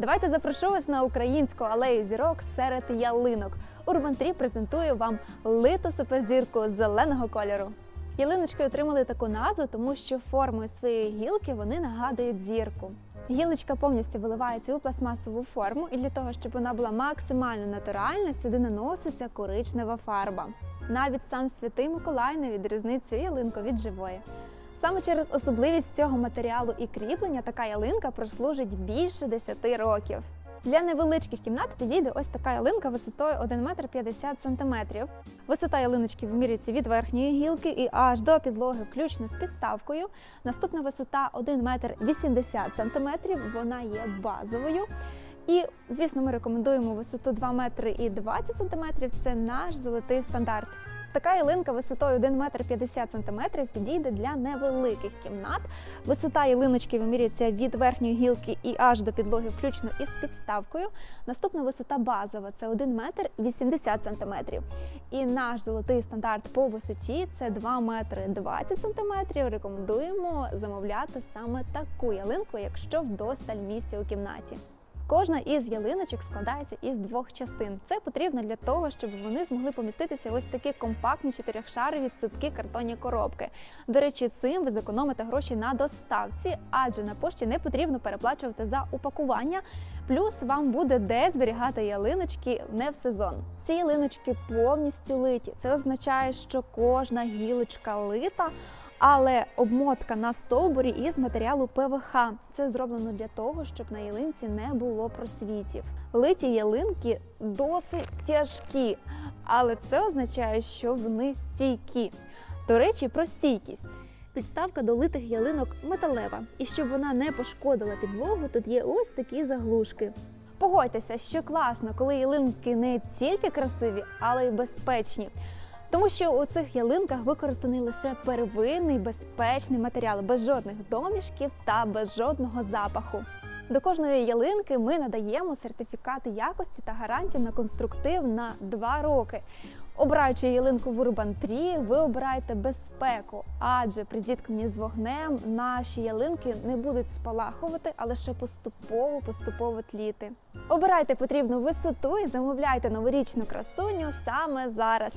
Давайте запрошу вас на українську алею зірок серед ялинок. Urban Tree презентує вам литу суперзірку зеленого кольору. Ялиночки отримали таку назву, тому що формою своєї гілки вони нагадують зірку. Гілочка повністю виливається у пластмасову форму, і для того, щоб вона була максимально натуральна, сюди наноситься коричнева фарба. Навіть сам святий Миколай не відрізнить цю ялинку від живої. Саме через особливість цього матеріалу і кріплення така ялинка прослужить більше 10 років. Для невеличких кімнат підійде ось така ялинка висотою 1 метр 50 сантиметрів. Висота ялиночки вимірюється від верхньої гілки і аж до підлоги, включно з підставкою. Наступна висота 1 метр 80 сантиметрів. Вона є базовою. І, звісно, ми рекомендуємо висоту 2 метри і 20 сантиметрів. Це наш золотий стандарт. Така ялинка висотою 1 метр 50 сантиметрів підійде для невеликих кімнат. Висота ялиночки вимірюється від верхньої гілки і аж до підлоги, включно із підставкою. Наступна висота базова це 1 метр 80 сантиметрів. І наш золотий стандарт по висоті це 2 метри 20 сантиметрів. Рекомендуємо замовляти саме таку ялинку, якщо вдосталь місця у кімнаті. Кожна із ялиночок складається із двох частин. Це потрібно для того, щоб вони змогли поміститися ось такі компактні чотирьохшарові цупкі картонні коробки. До речі, цим ви зекономите гроші на доставці, адже на пошті не потрібно переплачувати за упакування. Плюс вам буде де зберігати ялиночки не в сезон. Ці ялиночки повністю литі. Це означає, що кожна гілочка лита. Але обмотка на стовбурі із матеріалу ПВХ. Це зроблено для того, щоб на ялинці не було просвітів. Литі ялинки досить тяжкі, але це означає, що вони стійкі. До речі, про стійкість. Підставка до литих ялинок металева, і щоб вона не пошкодила підлогу, тут є ось такі заглушки. Погодьтеся, що класно, коли ялинки не тільки красиві, але й безпечні. Тому що у цих ялинках використаний лише первинний безпечний матеріал, без жодних домішків та без жодного запаху. До кожної ялинки ми надаємо сертифікати якості та гарантії на конструктив на 2 роки. Обираючи ялинку в Urban Tree, ви обираєте безпеку, адже при зіткненні з вогнем наші ялинки не будуть спалахувати, а лише поступово поступово тліти. Обирайте потрібну висоту і замовляйте новорічну красуню саме зараз.